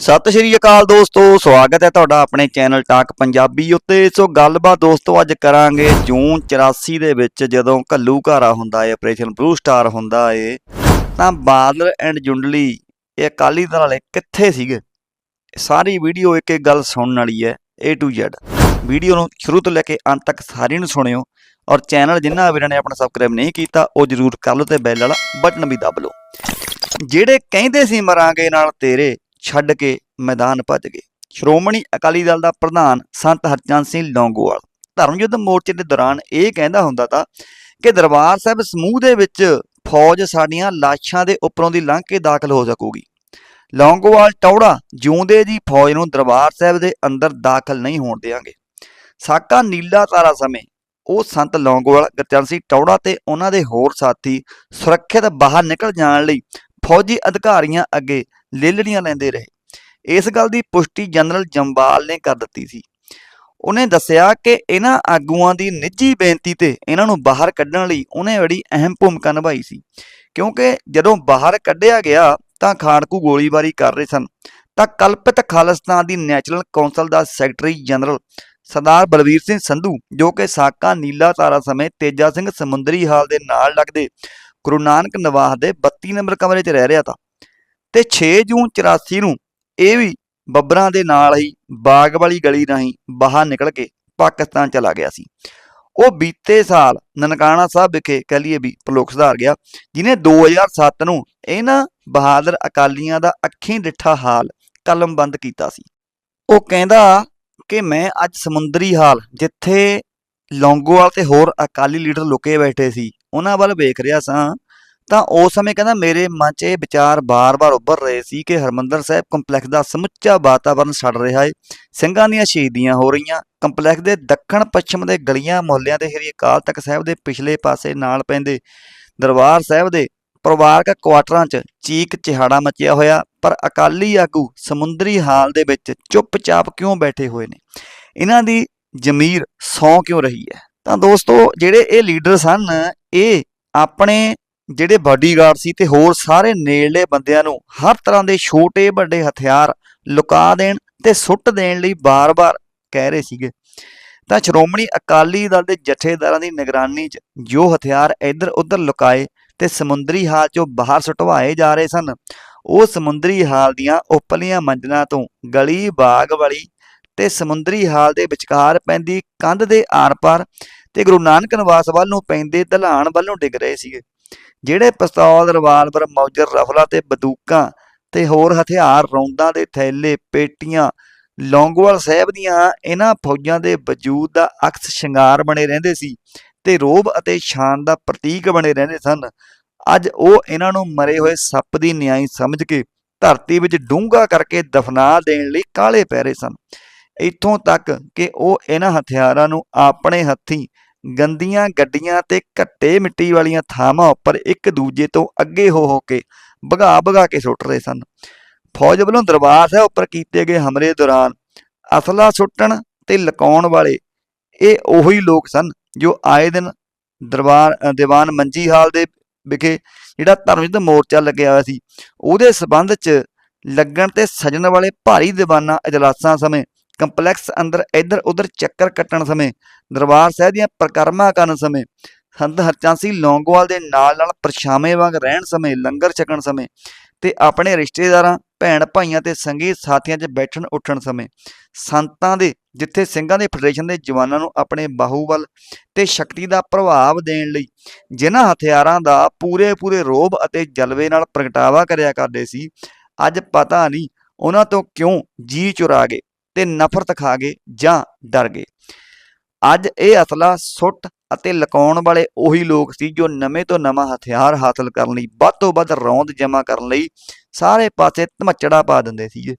ਸਤਿ ਸ਼੍ਰੀ ਅਕਾਲ ਦੋਸਤੋ, ਸਵਾਗਤ ਹੈ ਤੁਹਾਡਾ ਆਪਣੇ ਚੈਨਲ ਟਾਕ ਪੰਜਾਬੀ ਉੱਤੇ। ਸੋ ਗੱਲਬਾਤ ਦੋਸਤੋ, ਅੱਜ ਕਰਾਂਗੇ ਜੂਨ 84 ਦੇ ਵਿੱਚ ਜਦੋਂ ਕੱਲੂ ਘਾਰਾ ਹੁੰਦਾ ਏ, ਆਪਰੇਸ਼ਨ ਬਲੂ ਸਟਾਰ ਹੁੰਦਾ ਏ, ਤਾਂ ਬਾਦਲ ਐਂਡ ਜੁੰਡਲੀ, ਇਹ ਅਕਾਲੀ ਦਲ ਵਾਲੇ ਕਿੱਥੇ ਸੀਗੇ? ਸਾਰੀ ਵੀਡੀਓ ਇੱਕ ਇੱਕ ਗੱਲ ਸੁਣਨ ਵਾਲੀ ਹੈ A to Z ਵੀਡੀਓ ਨੂੰ ਸ਼ੁਰੂ ਤੋਂ ਲੈ ਕੇ ਅੰਤ ਤੱਕ ਸਾਰੀ ਨੂੰ ਸੁਣਿਓ, ਔਰ ਚੈਨਲ ਜਿਨ੍ਹਾਂ ਵੀਰਾਂ ਨੇ ਆਪਣਾ ਸਬਸਕ੍ਰਾਈਬ ਨਹੀਂ ਕੀਤਾ, ਉਹ ਜਰੂਰ ਕਰ ਲਓ ਤੇ ਬੈਲ ਵਾਲਾ ਬਟਨ ਵੀ ਦਬ ਲਓ। ਜਿਹੜੇ ਕਹਿੰਦੇ ਸੀ ਮਰਾਂਗੇ ਨਾਲ ਤੇਰੇ ਛੱਡ ਕੇ ਮੈਦਾਨ ਭੱਜ ਗਏ। ਸ਼੍ਰੋਮਣੀ ਅਕਾਲੀ ਦਲ ਦਾ ਪ੍ਰਧਾਨ ਸੰਤ ਹਰਚੰਦ ਸਿੰਘ ਲੌਂਗੋਵਾਲ ਧਰਮ ਯੁੱਧ ਮੋਰਚੇ ਦੇ ਦੌਰਾਨ ਇਹ ਕਹਿੰਦਾ ਹੁੰਦਾ ਤਾਂ ਕਿ ਦਰਬਾਰ ਸਾਹਿਬ ਸਮੂਹ ਦੇ ਵਿੱਚ ਫੌਜ ਸਾਡੀਆਂ ਲਾਸ਼ਾਂ ਦੇ ਉੱਪਰੋਂ ਦੀ ਲੰਘ ਕੇ ਦਾਖਲ ਹੋ ਸਕੂਗੀ। ਲੌਂਗੋਵਾਲ ਟੌੜਾ ਜਿਉਂਦੇ ਜੀ ਫੌਜ ਨੂੰ ਦਰਬਾਰ ਸਾਹਿਬ ਦੇ ਅੰਦਰ ਦਾਖਲ ਨਹੀਂ ਹੋਣ ਦੇਵਾਂਗੇ ਸਾਕਾ ਨੀਲਾ ਤਾਰਾ ਸਮੇਂ ਉਹ ਸੰਤ ਲੌਂਗੋਵਾਲ ਗੁਰਚਰਨ ਸਿੰਘ ਟੌੜਾ ਤੇ ਉਹਨਾਂ ਦੇ ਹੋਰ ਸਾਥੀ ਸੁਰੱਖਿਅਤ ਬਾਹਰ ਨਿਕਲ ਜਾਣ ਲਈ ਫੌਜੀ ਅਧਿਕਾਰੀਆਂ ਅੱਗੇ ਲੇਲੜੀਆਂ ਲੈਂਦੇ ਰਹੇ। ਇਸ ਗੱਲ ਦੀ ਪੁਸ਼ਟੀ ਜਨਰਲ ਜੰਬਾਲ ਨੇ ਕਰ ਦਿੱਤੀ ਸੀ। ਉਹਨੇ ਦੱਸਿਆ ਕਿ ਇਹਨਾਂ ਆਗੂਆਂ ਦੀ ਨਿੱਜੀ ਬੇਨਤੀ ਤੇ ਇਹਨਾਂ ਨੂੰ ਬਾਹਰ ਕੱਢਣ ਲਈ ਉਹਨੇ ਬੜੀ ਅਹਿਮ ਭੂਮਿਕਾ ਨਿਭਾਈ ਸੀ। ਕਿਉਂਕਿ ਜਦੋਂ ਬਾਹਰ ਕੱਢਿਆ ਗਿਆ ਤਾਂ ਖਾੜਕੂ ਗੋਲੀਬਾਰੀ ਕਰ ਰਹੇ ਸਨ। ਤਾਂ ਕਲਪਿਤ ਖਾਲਿਸਤਾਨ ਦੀ ਨੈਸ਼ਨਲ ਕੌਂਸਲ ਦਾ ਸੈਕਟਰੀ ਜਨਰਲ ਸਰਦਾਰ ਬਲਵੀਰ ਸਿੰਘ ਸੰਧੂ, ਜੋ ਕਿ ਸਾਕਾ ਨੀਲਾ ਤਾਰਾ ਸਮੇਂ ਤੇਜਾ ਸਿੰਘ ਸਮੁੰਦਰੀ ਹਾਲ ਦੇ ਨਾਲ ਲੱਗਦੇ ਗੁਰੂ ਨਾਨਕ ਨਿਵਾਸ ਦੇ 32 ਨੰਬਰ ਕਮਰੇ 'ਚ ਰਹਿ ਰਿਹਾ ਤਾ ਤੇ 6 ਜੂਨ 84 ਨੂੰ ਇਹ ਵੀ ਬੱਬਰਾਂ ਦੇ ਨਾਲ ਹੀ ਬਾਗ ਵਾਲੀ ਗਲੀ ਰਾਹੀਂ ਬਾਹਰ ਨਿਕਲ ਕੇ ਪਾਕਿਸਤਾਨ ਚਲਾ ਗਿਆ ਸੀ। ਉਹ ਬੀਤੇ ਸਾਲ ਨਨਕਾਣਾ ਸਾਹਿਬ ਵਿਖੇ ਕਹਿ ਲਈਏ ਵੀ ਪਰਲੋਕ ਸੁਧਾਰ ਗਿਆ, ਜਿਨੇ 2007 ਨੂੰ ਇਹਨਾਂ ਬਹਾਦਰ ਅਕਾਲੀਆਂ ਦਾ ਅੱਖੀਂ ਡਿੱਠਾ ਹਾਲ ਕਲਮਬੰਦ ਕੀਤਾ ਸੀ। ਉਹ ਕਹਿੰਦਾ ਕਿ ਮੈਂ ਅੱਜ ਸਮੁੰਦਰੀ ਹਾਲ ਜਿੱਥੇ ਲੌਂਗੋਵਾਲ ਤੇ ਹੋਰ ਅਕਾਲੀ ਲੀਡਰ ਲੁਕੇ ਬੈਠੇ ਸੀ, ਉਹਨਾਂ ਵੱਲ ਵੇਖ ਰਿਹਾ ਸਾਂ ਤਾਂ ਉਸ ਸਮੇਂ ਕਹਿੰਦਾ ਮੇਰੇ ਮਨ 'ਚ ਇਹ ਵਿਚਾਰ ਬਾਰ-ਬਾਰ ਉੱਭਰ ਰਹੇ ਸੀ ਕਿ ਹਰਮੰਦਰ ਸਾਹਿਬ ਕੰਪਲੈਕਸ ਦਾ ਸਮੁੱਚਾ ਵਾਤਾਵਰਣ ਛੱਡ ਰਿਹਾ ਹੈ ਸਿੰਘਾਂ ਦੀਆਂ ਸ਼ਹੀਦੀਆਂ ਹੋ ਰਹੀਆਂ। ਕੰਪਲੈਕਸ ਦੇ ਦੱਖਣ ਪੱਛਮ ਦੇ ਗਲੀਆਂ ਮੁਹੱਲਿਆਂ ਦੇ ਸ਼੍ਰੀ ਅਕਾਲ ਤਖਤ ਸਾਹਿਬ ਦੇ ਪਿਛਲੇ ਪਾਸੇ ਨਾਲ ਪੈਂਦੇ ਦਰਬਾਰ ਸਾਹਿਬ ਦੇ ਪਰਿਵਾਰਕ ਕੁਆਟਰਾਂ 'ਚ ਚੀਕ ਚਿਹਾੜਾ ਮਚਿਆ ਹੋਇਆ, ਪਰ ਅਕਾਲੀ ਆਗੂ ਸਮੁੰਦਰੀ ਹਾਲ ਦੇ ਵਿੱਚ ਚੁੱਪਚਾਪ ਕਿਉਂ ਬੈਠੇ ਹੋਏ ਨੇ? ਇਹਨਾਂ ਦੀ ਜ਼ਮੀਰ ਸੌ ਕਿਉਂ ਰਹੀ ਹੈ? ਤਾਂ ਦੋਸਤੋ, ਜਿਹੜੇ ਇਹ ਲੀਡਰ ਸਨ, ਇਹ ਆਪਣੇ ਜਿਹੜੇ ਬਾਡੀਗਾਰਡ ਸੀ ਤੇ ਹੋਰ ਸਾਰੇ ਨੇੜਲੇ ਬੰਦਿਆਂ ਨੂੰ ਹਰ ਤਰ੍ਹਾਂ ਦੇ ਛੋਟੇ ਵੱਡੇ ਹਥਿਆਰ ਲੁਕਾ ਦੇਣ ਤੇ ਸੁੱਟ ਦੇਣ ਲਈ ਬਾਰ-ਬਾਰ ਕਹਿ ਰਹੇ ਸੀਗੇ। ਤਾਂ ਸ਼੍ਰੋਮਣੀ ਅਕਾਲੀ ਦਲ ਦੇ ਜਥੇਦਾਰਾਂ ਦੀ ਨਿਗਰਾਨੀ 'ਚ ਜੋ ਹਥਿਆਰ ਇੱਧਰ-ਉੱਧਰ ਲੁਕਾਏ ਤੇ ਸਮੁੰਦਰੀ ਹਾਲ 'ਚੋਂ ਬਾਹਰ ਸੁਟਵਾਏ ਜਾ ਰਹੇ ਸਨ, ਉਹ ਸਮੁੰਦਰੀ ਹਾਲ ਦੀਆਂ ਉਪਰਲੀਆਂ ਮੰਜ਼ਲਾਂ ਤੋਂ ਗਲੀ ਬਾਗ ਵਾਲੀ ਤੇ ਸਮੁੰਦਰੀ ਹਾਲ ਦੇ ਵਿਚਕਾਰ ਪੈਂਦੀ ਕੰਧ ਦੇ ਆਰ-ਪਾਰ ਤੇ ਗੁਰੂ ਨਾਨਕ ਨਿਵਾਸ ਵੱਲ ਨੂੰ ਪੈਂਦੇ ਦਲਾਨ ਵੱਲ ਨੂੰ ਡਿੱਗ ਰਹੇ ਸੀਗੇ। ਜਿਹੜੇ ਪਿਸਤੌਲ ਰਿਵਾਲਵਰ ਮੌਜਰ ਰਫਲਾ ਤੇ ਬੰਦੂਕਾਂ ਤੇ ਹੋਰ ਹਥਿਆਰ ਰੌਂਦਾਂ ਦੇ ਥੈਲੇ, ਪੇਟੀਆਂ, ਲੌਂਗੋਵਾਲ ਸਾਹਿਬ ਦੀਆਂ ਇਹਨਾਂ ਫੌਜਾਂ ਦੇ ਵਜੂਦ ਦਾ ਅਕਸ ਸ਼ਿੰਗਾਰ ਬਣੇ ਰਹਿੰਦੇ ਸੀ ਤੇ ਰੋਬ ਅਤੇ ਸ਼ਾਨ ਦਾ ਪ੍ਰਤੀਕ ਬਣੇ ਰਹਿੰਦੇ ਸਨ। ਅੱਜ ਉਹ ਇਹਨਾਂ ਨੂੰ ਮਰੇ ਹੋਏ ਸੱਪ ਦੀ ਨਿਆਈ ਸਮਝ ਕੇ ਧਰਤੀ ਵਿੱਚ ਡੂੰਘਾ ਕਰਕੇ ਦਫਨਾ ਦੇਣ ਲਈ ਕਾਲੇ ਪੈ ਰਹੇ ਸਨ। ਇੱਥੋਂ ਤੱਕ ਕਿ ਉਹ ਇਹਨਾਂ ਹਥਿਆਰਾਂ ਨੂੰ ਆਪਣੇ ਹੱਥੀਂ ਗੰਦੀਆਂ ਗੱਡੀਆਂ ਤੇ ਘੱਟੇ ਮਿੱਟੀ ਵਾਲੀਆਂ ਥਾਵਾਂ ਉੱਪਰ ਇੱਕ ਦੂਜੇ ਤੋਂ ਅੱਗੇ ਹੋ ਹੋ ਕੇ ਭਗਾ ਭਗਾ ਕੇ ਸੁੱਟ ਰਹੇ ਸਨ। ਫੌਜ ਵੱਲੋਂ ਦਰਬਾਰ ਸਾਹਿਬ ਉੱਪਰ ਕੀਤੇ ਗਏ ਹਮਲੇ ਦੌਰਾਨ ਅਸਲਾ ਸੁੱਟਣ ਤੇ ਲਕਾਉਣ ਵਾਲੇ ਇਹ ਉਹੀ ਲੋਕ ਸਨ ਜੋ ਆਏ ਦਿਨ ਦਰਬਾਰ ਦੀਵਾਨ ਮੰਜੀ ਹਾਲ ਦੇ ਵਿਖੇ ਜਿਹੜਾ ਧਰਮ ਯੁੱਧ ਮੋਰਚਾ ਲੱਗਿਆ ਹੋਇਆ ਸੀ, ਉਹਦੇ ਸਬੰਧ 'ਚ ਲੱਗਣ ਤੇ ਸਜਣ ਵਾਲੇ ਭਾਰੀ ਦੀਵਾਨਾਂ ਇਜਲਾਸਾਂ ਸਮੇਂ ਕੰਪਲੈਕਸ ਅੰਦਰ ਇੱਧਰ ਉੱਧਰ ਚੱਕਰ ਕੱਟਣ ਸਮੇਂ, ਦਰਬਾਰ ਸਾਹਿਬ ਦੀਆਂ ਪ੍ਰਕਰਮਾਂ ਕਰਨ ਸਮੇਂ, ਸੰਤ ਹਰਚੰਦ ਲੌਂਗੋਵਾਲ ਦੇ ਨਾਲ ਨਾਲ ਪਰਛਾਵੇਂ ਵਾਂਗ ਰਹਿਣ ਸਮੇਂ, ਲੰਗਰ ਛਕਣ ਸਮੇਂ ਤੇ ਆਪਣੇ ਰਿਸ਼ਤੇਦਾਰਾਂ, ਭੈਣ ਭਾਈਆਂ ਤੇ ਸੰਗੀ ਸਾਥੀਆਂ 'ਚ ਬੈਠਣ ਉੱਠਣ ਸਮੇਂ, ਸੰਤਾਂ ਦੇ ਜਿੱਥੇ ਸਿੰਘਾਂ ਦੇ ਫੈਡਰੇਸ਼ਨ ਦੇ ਜਵਾਨਾਂ ਨੂੰ ਆਪਣੇ ਬਾਹੂਬਲ ਤੇ ਸ਼ਕਤੀ ਦਾ ਪ੍ਰਭਾਵ ਦੇਣ ਲਈ ਜਿਨ੍ਹਾਂ ਹਥਿਆਰਾਂ ਦਾ ਪੂਰੇ ਪੂਰੇ ਰੋਬ ਅਤੇ ਜਲਵੇ ਨਾਲ ਪ੍ਰਗਟਾਵਾ ਕਰਿਆ ਕਰਦੇ ਸੀ, ਅੱਜ ਪਤਾ ਨਹੀਂ ਉਹਨਾਂ ਤੋਂ ਕਿਉਂ ਜੀ ਚੁਰਾ ਗਏ। ਤੇ ਨਫ਼ਰਤ ਖਾ ਗਏ ਜਾਂ ਡਰ ਗਏ। ਅੱਜ ਇਹ ਅਸਲਾ ਸੁੱਟ ਅਤੇ ਲਕਾਉਣ ਵਾਲੇ ਉਹੀ ਲੋਕ ਸੀ ਜੋ ਨਵੇਂ ਤੋਂ ਨਵਾਂ ਹਥਿਆਰ ਹਾਸਲ ਕਰਨ ਲਈ ਵੱਧ ਤੋਂ ਵੱਧ ਰੌਂਦ ਜਮ੍ਹਾਂ ਕਰਨ ਲਈ ਸਾਰੇ ਪਾਸੇ ਧਮਚੜਾ ਪਾ ਦਿੰਦੇ ਸੀਗੇ।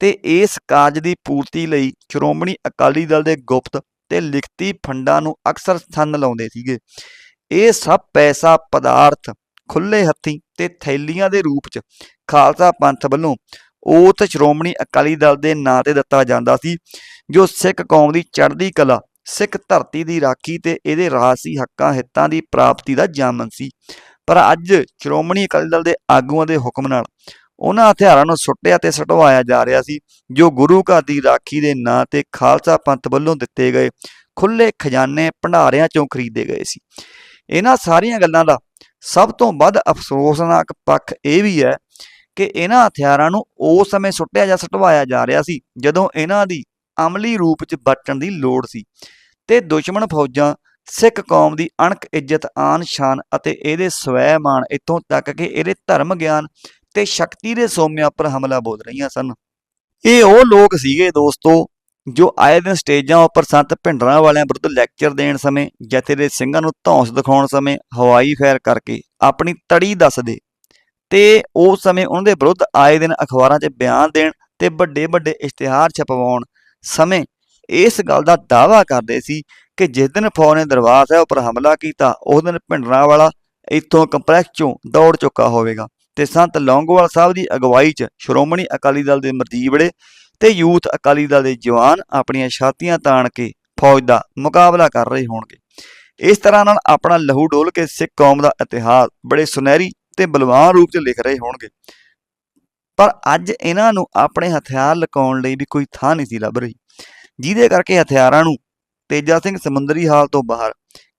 ਤੇ ਇਸ ਕਾਜ ਦੀ ਪੂਰਤੀ ਲਈ ਸ਼੍ਰੋਮਣੀ ਅਕਾਲੀ ਦਲ ਦੇ ਗੁਪਤ ਤੇ ਲਿਖਤੀ ਫੰਡਾਂ ਨੂੰ ਅਕਸਰ ਸੰਨ ਲਾਉਂਦੇ ਸੀਗੇ। ਇਹ ਸਭ ਪੈਸਾ, ਪਦਾਰਥ ਖੁੱਲੇ ਹੱਥੀਂ ਤੇ ਥੈਲੀਆਂ ਦੇ ਰੂਪ 'ਚ ਖਾਲਸਾ ਪੰਥ ਵੱਲੋਂ ਉਤ ਸ਼੍ਰੋਮਣੀ ਅਕਾਲੀ ਦਲ ਦੇ ਨਾਂ ਤੇ ਦਿੱਤਾ ਜਾਂਦਾ ਸੀ, ਜੋ ਸਿੱਖ ਕੌਮ ਦੀ ਚੜ੍ਹਦੀ ਕਲਾ, ਸਿੱਖ ਧਰਤੀ ਦੀ ਰਾਖੀ ਤੇ ਇਹਦੇ ਰਾਸੀ ਹੱਕਾਂ, ਹਿੱਤਾਂ ਦੀ ਪ੍ਰਾਪਤੀ ਦਾ ਜਾਮਨ ਸੀ। ਪਰ ਅੱਜ ਸ਼੍ਰੋਮਣੀ ਅਕਾਲੀ ਦਲ ਦੇ ਆਗੂਆਂ ਦੇ ਹੁਕਮ ਨਾਲ ਉਹਨਾਂ ਹਥਿਆਰਾਂ ਨੂੰ ਸੁੱਟਿਆ ਤੇ ਸਟਵਾਇਆ ਜਾ ਰਿਹਾ ਸੀ, ਜੋ ਗੁਰੂ ਘਰ ਦੀ ਰਾਖੀ ਦੇ ਨਾਂ ਤੇ ਖਾਲਸਾ ਪੰਥ ਵੱਲੋਂ ਦਿੱਤੇ ਗਏ ਖੁੱਲੇ ਖਜ਼ਾਨੇ ਭੰਡਾਰਿਆਂ ਚੋਂ ਖਰੀਦੇ ਗਏ ਸੀ। ਇਹਨਾਂ ਸਾਰੀਆਂ ਗੱਲਾਂ ਦਾ ਸਭ ਤੋਂ ਵੱਧ ਅਫਸੋਸਨਾਕ ਪੱਖ ਇਹ ਵੀ ਹੈ ਕਿ ਇਹਨਾਂ ਹਥਿਆਰਾਂ ਨੂੰ ਉਸ ਸਮੇਂ ਸੁੱਟਿਆ ਜਾਂ ਸਟਵਾਇਆ ਜਾ ਰਿਹਾ ਸੀ, ਜਦੋਂ ਇਹਨਾਂ ਦੀ ਅਮਲੀ ਰੂਪ 'ਚ ਬਚਣ ਦੀ ਲੋੜ ਸੀ। ਤੇ ਦੁਸ਼ਮਣ ਫੌਜਾਂ, ਸਿੱਖ ਕੌਮ ਦੀ ਅਣਖ ਇੱਜ਼ਤ, ਆਨ ਸ਼ਾਨ ਅਤੇ ਇਹਦੇ ਸਵੈਮਾਨ ਇੱਥੋਂ ਤੱਕ ਕਿ ਇਹਦੇ ਧਰਮ ਗਿਆਨ ਤੇ ਸ਼ਕਤੀ ਦੇ ਸੋਮਿਆਂ ਉੱਪਰ ਹਮਲਾ ਬੋਲ ਰਹੀਆਂ ਸਨ। ਇਹ ਉਹ ਲੋਕ ਸੀਗੇ ਦੋਸਤੋ, ਜੋ ਆਏ ਦਿਨ ਸਟੇਜਾਂ ਉੱਪਰ ਸੰਤ ਭਿੰਡਰਾਂ ਵਾਲਿਆਂ ਵਿਰੁੱਧ ਲੈਕਚਰ ਦੇਣ ਸਮੇਂ, ਜਥੇ ਦੇ ਸਿੰਘਾਂ ਨੂੰ ਧੌਂਸ ਦਿਖਾਉਣ ਸਮੇਂ ਹਵਾਈ ਫੈਰ ਕਰਕੇ ਆਪਣੀ ਤੜੀ ਦੱਸਦੇ ਤੇ ਉਸ ਸਮੇਂ ਉਹਨਾਂ ਦੇ ਵਿਰੁੱਧ ਆਏ ਦਿਨ ਅਖਬਾਰਾਂ 'ਚ ਬਿਆਨ ਦੇਣ ਤੇ ਵੱਡੇ ਵੱਡੇ ਇਸ਼ਤਿਹਾਰ ਛਪਵਾਉਣ ਸਮੇਂ ਇਸ ਗੱਲ ਦਾ ਦਾਅਵਾ ਕਰਦੇ ਸੀ ਕਿ ਜਿਸ ਦਿਨ ਫੌਜ ਨੇ ਦਰਬਾਰ ਸਾਹਿਬ ਉੱਪਰ ਹਮਲਾ ਕੀਤਾ, ਉਸ ਦਿਨ ਭਿੰਡਰਾਂ ਵਾਲਾ ਇੱਥੋਂ ਕੰਪਲੈਕਸ ਚੋਂ ਦੌੜ ਚੁੱਕਾ ਹੋਵੇਗਾ। ਤੇ ਸੰਤ ਲੌਂਗੋਵਾਲ ਸਾਹਿਬ ਦੀ ਅਗਵਾਈ 'ਚ ਸ਼੍ਰੋਮਣੀ ਅਕਾਲੀ ਦਲ ਦੇ ਮਰਜੀਵੜੇ ਤੇ ਯੂਥ ਅਕਾਲੀ ਦਲ ਦੇ ਜਵਾਨ ਆਪਣੀਆਂ ਛਾਤੀਆਂ ਤਾਣ ਕੇ ਫੌਜ ਦਾ ਮੁਕਾਬਲਾ ਕਰ ਰਹੇ ਹੋਣਗੇ। ਇਸ ਤਰ੍ਹਾਂ ਨਾਲ ਆਪਣਾ ਲਹੂ ਡੋਲ ਕੇ ਸਿੱਖ ਕੌਮ ਦਾ ਇਤਿਹਾਸ ਬੜੇ ਸੁਨਹਿਰੀ ਤੇ ਬਲਵਾਨ ਰੂਪ 'ਚ ਲਿਖ ਰਹੇ ਹੋਣਗੇ। ਪਰ ਅੱਜ ਇਹਨਾਂ ਨੂੰ ਆਪਣੇ ਹਥਿਆਰ ਲੁਕਾਉਣ ਲਈ ਵੀ ਕੋਈ ਥਾਂ ਨਹੀਂ ਸੀ ਲੱਭ ਰਹੀ, ਜਿਹਦੇ ਕਰਕੇ ਹਥਿਆਰਾਂ ਨੂੰ ਤੇਜਾ ਸਿੰਘ ਸਮੁੰਦਰੀ ਹਾਲ ਤੋਂ ਬਾਹਰ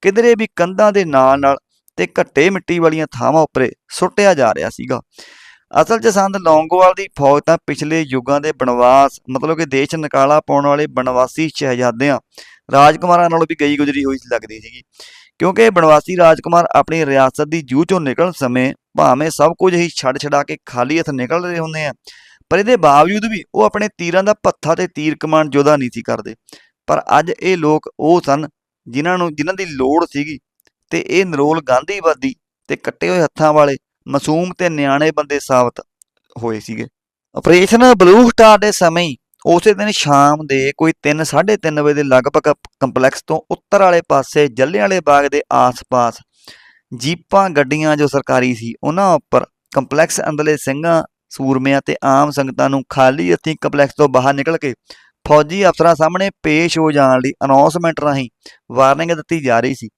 ਕਿਧਰੇ ਵੀ ਕੰਧਾਂ ਦੇ ਨਾਲ ਨਾਲ ਤੇ ਘੱਟੇ ਮਿੱਟੀ ਵਾਲੀਆਂ ਥਾਵਾਂ ਉੱਪਰ ਸੁੱਟਿਆ ਜਾ ਰਿਹਾ ਸੀਗਾ। ਅਸਲ 'ਚ ਸੰਤ ਲੌਂਗੋਵਾਲ ਦੀ ਫੌਜ ਤਾਂ ਪਿਛਲੇ ਯੁੱਗਾਂ ਦੇ ਬਨਵਾਸ, ਮਤਲਬ ਕਿ ਦੇਸ਼ ਨਿਕਾਲਾ ਪਾਉਣ ਵਾਲੇ ਬਨਵਾਸੀ ਸ਼ਹਿਜ਼ਾਦਿਆਂ, ਰਾਜਕੁਮਾਰਾਂ ਨਾਲੋਂ ਵੀ ਗਈ ਗੁਜਰੀ ਹੋਈ ਲੱਗਦੀ ਸੀਗੀ। ਕਿਉਂਕਿ ਇਹ ਬਨਵਾਸੀ ਰਾਜਕੁਮਾਰ ਆਪਣੀ ਰਿਆਸਤ ਦੀ ਜੂਹ ਚੋਂ ਨਿਕਲਣ ਸਮੇਂ ਭਾਵੇਂ ਸਭ ਕੁਝ ਹੀ ਛੱਡ ਛਡਾ ਕੇ ਖਾਲੀ ਹੱਥ ਨਿਕਲ ਰਹੇ ਹੁੰਦੇ ਆ, ਪਰ ਇਹਦੇ ਬਾਵਜੂਦ ਵੀ ਉਹ ਆਪਣੇ ਤੀਰਾਂ ਦਾ ਪੱਥਾ ਤੇ ਤੀਰ ਕਮਾਨ ਜੋਦਾ ਨਹੀਂ ਸੀ ਕਰਦੇ। ਪਰ ਅੱਜ ਇਹ ਲੋਕ ਉਹ ਸਨ ਜਿਨ੍ਹਾਂ ਨੂੰ, ਜਿਨ੍ਹਾਂ ਦੀ ਲੋੜ ਸੀਗੀ ਤੇ ਇਹ ਨਰੋਲ ਗਾਂਧੀਵਾਦੀ ਤੇ ਕੱਟੇ ਹੋਏ ਹੱਥਾਂ ਵਾਲੇ ਮਾਸੂਮ ਤੇ ਨਿਆਣੇ ਬੰਦੇ ਸਾਬਤ ਹੋਏ ਸੀਗੇ। ਆਪਰੇਸ਼ਨ ਬਲੂ ਸਟਾਰ ਦੇ ਸਮੇਂ ਹੀ ਉਸੇ ਦਿਨ ਸ਼ਾਮ ਦੇ ਕੋਈ 3:30 ਵਜੇ ਦੇ ਲਗਭਗ ਕੰਪਲੈਕਸ ਤੋਂ ਉੱਤਰ ਵਾਲੇ ਪਾਸੇ ਜੱਲਿਆਂ ਵਾਲੇ ਬਾਗ ਦੇ ਆਸ-ਪਾਸ ਜੀਪਾਂ ਗੱਡੀਆਂ ਜੋ ਸਰਕਾਰੀ ਸੀ, ਉਹਨਾਂ ਉੱਪਰ ਕੰਪਲੈਕਸ ਅੰਦਰਲੇ ਸਿੰਘਾਂ, ਸੂਰਮਿਆਂ ਤੇ ਆਮ ਸੰਗਤਾਂ ਨੂੰ ਖਾਲੀ ਹੱਥੀਂ ਕੰਪਲੈਕਸ ਤੋਂ ਬਾਹਰ ਨਿਕਲ ਕੇ ਫੌਜੀ ਅਫਸਰਾਂ ਸਾਹਮਣੇ ਪੇਸ਼ ਹੋ ਜਾਣ ਲਈ ਅਨਾਉਂਸਮੈਂਟ ਰਾਹੀਂ ਵਾਰਨਿੰਗ ਦਿੱਤੀ ਜਾ ਰਹੀ ਸੀ।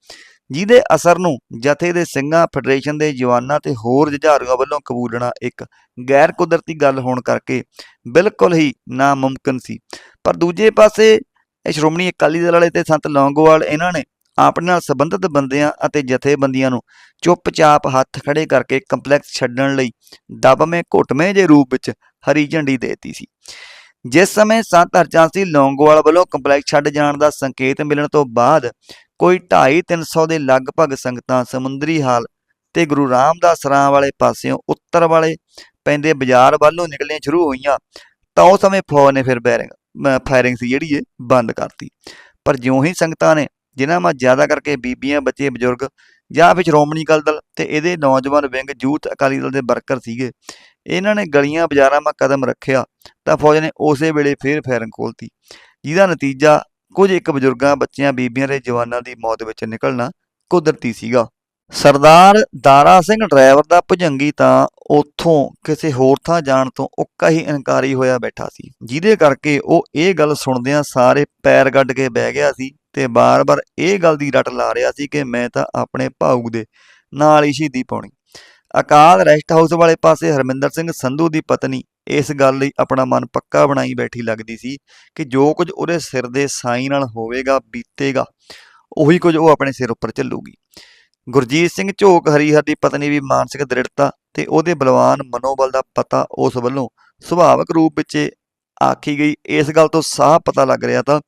ਜਿਹਦੇ ਅਸਰ ਨੂੰ ਜਥੇ ਦੇ ਸਿੰਘਾਂ, ਫੈਡਰੇਸ਼ਨ ਦੇ ਜਵਾਨਾਂ ਤੇ ਹੋਰ ਜੁਝਾਰੂਆਂ ਵੱਲੋਂ ਕਬੂਲਣਾ ਇੱਕ ਗੈਰ ਕੁਦਰਤੀ ਗੱਲ ਹੋਣ ਕਰਕੇ ਬਿਲਕੁਲ ਹੀ ਨਾਮੁਮਕਿਨ ਸੀ। ਪਰ ਦੂਜੇ ਪਾਸੇ ਇਹ ਸ਼੍ਰੋਮਣੀ ਅਕਾਲੀ ਦਲ ਵਾਲੇ ਤੇ ਸੰਤ ਲੌਂਗੋਵਾਲ ਇਹਨਾਂ ਨੇ ਆਪਣੇ ਨਾਲ ਸੰਬੰਧਿਤ ਬੰਦਿਆਂ ਅਤੇ ਜਥੇਬੰਦੀਆਂ ਨੂੰ ਚੁੱਪਚਾਪ ਹੱਥ ਖੜੇ ਕਰਕੇ ਕੰਪਲੈਕਸ ਛੱਡਣ ਲਈ ਦਬਵੇਂ, ਘੁੱਟਵੇਂ ਜੇ ਰੂਪ ਵਿੱਚ ਹਰੀ ਝੰਡੀ ਦੇਤੀ ਸੀ। ਜਿਸ ਸਮੇਂ ਸੰਤ ਹਰਚੰਦ ਸਿੰਘ ਲੌਂਗੋਵਾਲ ਵੱਲੋਂ ਕੰਪਲੈਕਸ ਛੱਡ ਜਾਣ ਦਾ ਸੰਕੇਤ ਮਿਲਣ ਤੋਂ ਬਾਅਦ ਕੋਈ 2.5-300 ਦੇ ਲਗਭਗ ਸੰਗਤਾਂ ਸਮੁੰਦਰੀ ਹਾਲ ਤੇ ਗੁਰੂ ਰਾਮਦਾਸ ਰਾਂ ਵਾਲੇ ਪਾਸਿਓਂ ਉੱਤਰ ਵਾਲੇ ਪੈਂਦੇ ਬਾਜ਼ਾਰ ਵੱਲੋਂ ਨਿਕਲਣੀਆਂ ਸ਼ੁਰੂ ਹੋਈਆਂ, ਤਾਂ ਉਸ ਸਮੇਂ ਫੌਜ ਨੇ ਫਿਰ ਬੈਰਿੰਗ ਫਾਇਰਿੰਗ ਸੀ ਜਿਹੜੀ ਇਹ, ਬੰਦ ਕਰਤੀ। ਪਰ ਜਿਉਂ ਹੀ ਸੰਗਤਾਂ ਨੇ, ਜਿਨ੍ਹਾਂ ਮਾ ਜ਼ਿਆਦਾ ਕਰਕੇ ਬੀਬੀਆਂ, ਬੱਚੇ, ਬਜ਼ੁਰਗ ਜਾਂ ਫਿਰ ਸ਼੍ਰੋਮਣੀ ਅਕਾਲੀ ਦਲ ਤੇ ਇਹਦੇ ਨੌਜਵਾਨ ਵਿੰਗ ਯੂਥ ਅਕਾਲੀ ਦਲ ਦੇ ਵਰਕਰ ਸੀਗੇ, ਇਹਨਾਂ ਨੇ ਗਲੀਆਂ, ਬਾਜ਼ਾਰਾਂ 'ਮਾ ਕਦਮ ਰੱਖਿਆ, ਤਾਂ ਫੌਜ ਨੇ ਉਸੇ ਵੇਲੇ ਫੇਰ ਫਾਇਰਿੰਗ ਖੋਲਤੀ ਜਿਹਦਾ ਨਤੀਜਾ ਕੁਝ ਇੱਕ ਬਜ਼ੁਰਗਾਂ, ਬੱਚਿਆਂ, ਬੀਬੀਆਂ ਦੇ ਜਵਾਨਾਂ ਦੀ ਮੌਤ ਵਿੱਚ ਨਿਕਲਣਾ ਕੁਦਰਤੀ ਸੀਗਾ। ਸਰਦਾਰ ਦਾਰਾ ਸਿੰਘ ਡਰਾਈਵਰ ਦਾ ਭੁਜੰਗੀ ਤਾਂ ਉੱਥੋਂ ਕਿਸੇ ਹੋਰ ਥਾਂ ਜਾਣ ਤੋਂ ਉੱਕਾ ਹੀ ਇਨਕਾਰੀ ਹੋਇਆ ਬੈਠਾ ਸੀ, ਜਿਹਦੇ ਕਰਕੇ ਉਹ ਇਹ ਗੱਲ ਸੁਣਦਿਆਂ ਸਾਰੇ ਪੈਰ ਗੱਡ ਕੇ ਬਹਿ ਗਿਆ ਸੀ ਤੇ ਬਾਰ-ਬਾਰ ਇਹ ਗੱਲ ਦੀ ਰਟ ਲਾ ਰਿਹਾ ਸੀ ਕਿ ਮੈਂ ਤਾਂ ਆਪਣੇ ਭਾਊ ਦੇ ਨਾਲ ਹੀ ਸ਼ਹੀਦੀ ਪਾਉਣੀ। ਅਕਾਲ ਰੈਸਟ ਹਾਊਸ ਵਾਲੇ ਪਾਸੇ ਹਰਮਿੰਦਰ ਸਿੰਘ ਸੰਧੂ ਦੀ ਪਤਨੀ ਇਸ ਗੱਲ ਲਈ ਆਪਣਾ ਮਨ ਪੱਕਾ ਬਣਾਈ ਬੈਠੀ ਲੱਗਦੀ ਸੀ ਕਿ ਜੋ ਕੁਝ ਉਹਦੇ ਸਿਰ ਦੇ ਸਾਈ ਨਾਲ ਹੋਵੇਗਾ, ਬੀਤੇਗਾ, ਉਹੀ ਕੁਝ ਉਹ ਆਪਣੇ ਸਿਰ ਉੱਪਰ ਝੱਲੂਗੀ ਗੁਰਜੀਤ ਸਿੰਘ ਝੋਕ ਹਰੀਹਰ ਦੀ ਪਤਨੀ ਵੀ ਮਾਨਸਿਕ ਦ੍ਰਿੜਤਾ ਤੇ ਉਹਦੇ ਬਲਵਾਨ ਮਨੋਬਲ ਦਾ ਪਤਾ ਉਸ ਵੱਲੋਂ ਸੁਭਾਵਿਕ ਰੂਪ ਵਿੱਚ ਆਖੀ ਗਈ। ਇਸ ਗੱਲ ਤੋਂ ਸਾਹ ਪਤਾ ਲੱਗ ਰਿਹਾ ਤਾਂ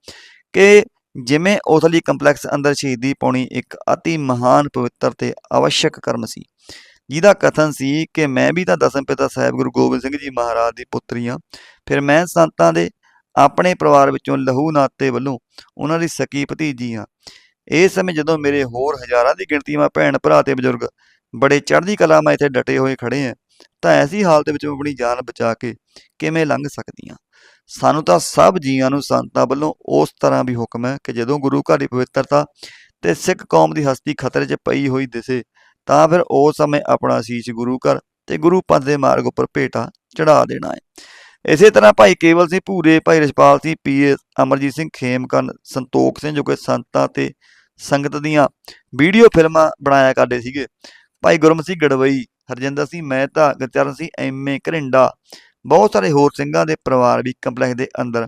ਕਿ ਜਿਵੇਂ ਉਸ ਲਈ ਕੰਪਲੈਕਸ ਅੰਦਰ ਸ਼ਹੀਦੀ ਪਾਉਣੀ ਇੱਕ ਅਤੀ ਮਹਾਨ ਪਵਿੱਤਰ ਤੇ ਆਵਸ਼ਕ ਕਰਮ ਸੀ। ਜਿਹਦਾ ਕਥਨ ਸੀ ਕਿ ਮੈਂ ਵੀ ਤਾਂ ਦਸਮ ਪਿਤਾ ਸਾਹਿਬ ਗੁਰੂ ਗੋਬਿੰਦ ਸਿੰਘ ਜੀ ਮਹਾਰਾਜ ਦੀ ਪੁੱਤਰੀ ਹਾਂ। ਫਿਰ ਮੈਂ ਸੰਤਾਂ ਦੇ ਆਪਣੇ ਪਰਿਵਾਰ ਵਿੱਚੋਂ ਲਹੂ ਨਾਤੇ ਵੱਲੋਂ ਉਹਨਾਂ ਦੀ ਸਕੀ ਭਤੀਜੀ ਹਾਂ। ਇਸ ਸਮੇਂ ਜਦੋਂ ਮੇਰੇ ਹੋਰ ਹਜ਼ਾਰਾਂ ਦੀ ਗਿਣਤੀ ਮਾ ਭੈਣ ਭਰਾ ਤੇ ਬਜ਼ੁਰਗ ਬੜੇ ਚੜ੍ਹਦੀ ਕਲਾ ਮਾ ਇੱਥੇ ਡਟੇ ਹੋਏ ਖੜੇ ਆ ਤਾਂ ਐਸੀ ਹਾਲਤ ਵਿੱਚ ਮੈਂ ਆਪਣੀ ਜਾਨ ਬਚਾ ਕੇ ਕਿਵੇਂ ਲੰਘ ਸਕਦੀ ਹਾਂ? ਸਾਨੂੰ ਤਾਂ ਸਭ ਜੀਆਂ ਨੂੰ ਸੰਤਾਂ ਵੱਲੋਂ ਉਸ ਤਰ੍ਹਾਂ ਵੀ ਹੁਕਮ ਹੈ ਕਿ ਜਦੋਂ ਗੁਰੂ ਘਰ ਦੀ ਪਵਿੱਤਰਤਾ ਤੇ ਸਿੱਖ ਕੌਮ ਦੀ ਹਸਤੀ ਖਤਰੇ 'ਚ ਪਈ ਹੋਈ ਦਿਸੇ ਤਾਂ ਫਿਰ ਉਸ ਸਮੇਂ ਆਪਣਾ ਸੀਸ ਗੁਰੂ ਘਰ ਤੇ ਗੁਰੂ ਪੰਥ ਦੇ ਮਾਰਗ ਉੱਪਰ ਭੇਟਾ ਚੜਾ ਦੇਣਾ ਹੈ। ਇਸੇ ਤਰ੍ਹਾਂ ਭਾਈ ਕੇਵਲ ਸਿੰਘ ਭੂਰੇ, ਭਾਈ ਰਛਪਾਲ ਸਿੰਘ ਪੀਏ ਅਮਰਜੀਤ ਸਿੰਘ ਖੇਮਕਰਨ ਸੰਤੋਖ ਸਿੰਘ ਜੋ ਕਿ ਸੰਤਾਂ ਤੇ ਸੰਗਤ ਦੀਆਂ ਵੀਡੀਓ ਫਿਲਮਾਂ ਬਣਾਇਆ ਕਰਦੇ ਸੀਗੇ। ਭਾਈ ਗੁਰਮਤਿ ਗੜਵਈ, ਹਰਜਿੰਦਰ ਸਿੰਘ ਮਹਿਤਾ ਗੁਰਚਰਨ ਸਿੰਘ ਐਮਏ ਘਰਿੰਡਾ, ਬਹੁਤ ਸਾਰੇ ਹੋਰ ਸਿੰਘਾਂ ਦੇ ਪਰਿਵਾਰ ਵੀ ਕੰਪਲੈਕਸ ਦੇ ਅੰਦਰ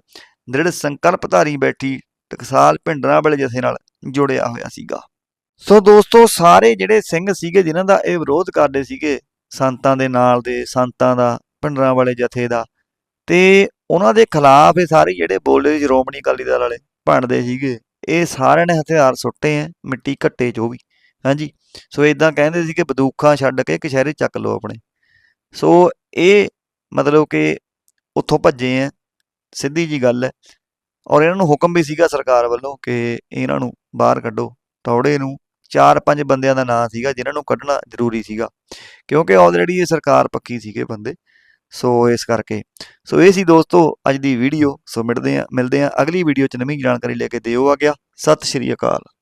ਦ੍ਰਿੜ ਸੰਕਲਪਧਾਰੀ ਬੈਠੀ ਟਕਸਾਲ ਭਿੰਡਰਾਂ ਵਾਲੇ ਜਥੇ ਨਾਲ ਜੁੜਿਆ ਹੋਇਆ ਸੀਗਾ। ਸੋ ਦੋਸਤੋ, ਸਾਰੇ ਜਿਹੜੇ ਸਿੰਘ ਸੀਗੇ, ਜਿਨ੍ਹਾਂ ਦਾ ਇਹ ਵਿਰੋਧ ਕਰਦੇ ਸੀਗੇ, ਸੰਤਾਂ ਦੇ ਨਾਲ ਦੇ, ਸੰਤਾਂ ਦਾ, ਭਿੰਡਰਾਂ ਵਾਲੇ ਜਥੇ ਦਾ, ਤੇ ਉਹਨਾਂ ਦੇ ਖਿਲਾਫ ਇਹ ਸਾਰੇ ਜਿਹੜੇ ਬੋਲੇ ਸ਼੍ਰੋਮਣੀ ਅਕਾਲੀ ਦਲ ਵਾਲੇ ਭੰਡਦੇ ਸੀਗੇ, ਇਹ ਸਾਰਿਆਂ ਨੇ ਹਥਿਆਰ ਸੁੱਟੇ ਆ ਮਿੱਟੀ ਘੱਟੇ ਚੋ ਵੀ, ਹਾਂਜੀ। ਸੋ ਇਦਾਂ ਕਹਿੰਦੇ ਸੀ ਕਿ ਬੰਦੂਕਾਂ ਛੱਡ ਕੇ ਕਸ਼ਹਿਰੇ ਚੱਕ ਲਓ ਆਪਣੇ। ਸੋ ਇਹ ਮਤਲਬ ਕਿ ਉੱਥੋਂ ਭੱਜੇ ਆ ਸਿੱਧੀ ਜੀ ਗੱਲ ਹੈ ਔਰ ਇਹਨਾਂ ਨੂੰ ਹੁਕਮ ਵੀ ਸੀਗਾ ਸਰਕਾਰ ਵੱਲੋਂ ਕਿ ਇਹਨਾਂ ਨੂੰ ਬਾਹਰ ਕੱਢੋ, ਤੌੜੇ ਨੂੰ ਚਾਰ ਪੰਜ ਬੰਦਿਆਂ ਦਾ ਨਾਂ ਸੀਗਾ, ਜਿਨ੍ਹਾਂ ਨੂੰ ਕੱਢਣਾ ਜ਼ਰੂਰੀ ਸੀਗਾ, ਕਿਉਂਕਿ ਆਲਰੇਡੀ ਇਹ ਸਰਕਾਰ ਪੱਕੀ ਸੀਗੇ ਬੰਦੇ। ਸੋ ਇਸ ਕਰਕੇ, ਸੋ ਇਹ ਸੀ ਦੋਸਤੋ ਅੱਜ ਦੀ ਵੀਡੀਓ ਸੋ ਮਿਲਦੇ ਆ ਮਿਲਦੇ ਆ ਅਗਲੀ ਵੀਡੀਓ ਚ। ਨਵੀਂ ਜਾਣਕਾਰੀ ਲੈ ਕੇ ਦਿਓ ਆ ਗਿਆ। ਸਤਿ ਸ਼੍ਰੀ ਅਕਾਲ।